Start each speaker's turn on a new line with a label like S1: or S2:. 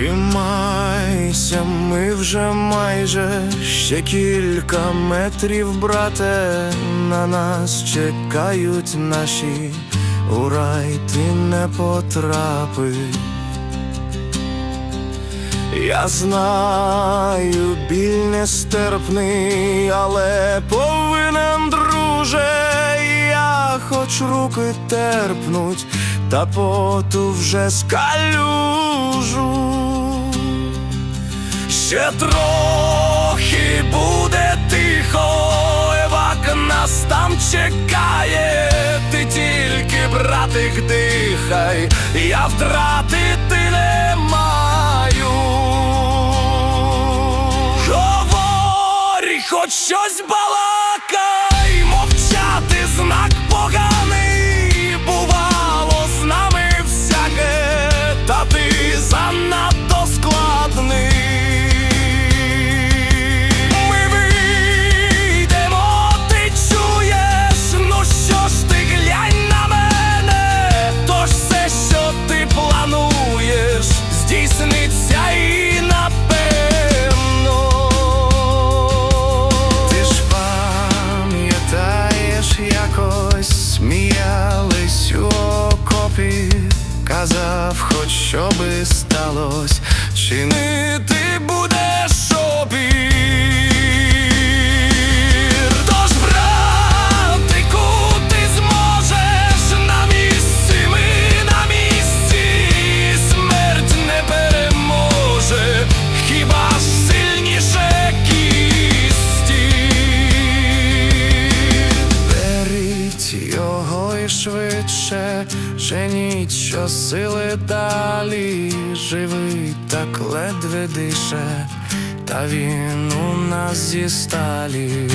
S1: Зупиняйся, ми вже майже ще кілька метрів, брате, на нас чекають наші, у рай ти не потрапив. Я знаю, біль нестерпний, але повинен, друже, я хоч руки терпнуть, та поту вже скалюжу. Ще трохи буде тихо, евак нас там чекає, ти тільки, братик, дихай, я втратити не маю. Говори, хоч щось балакай, мовчати знак поганий, що би сталось, чинити будеш і швидше, женіть щосили далі, живий так ледве дише, та він у нас зі сталі.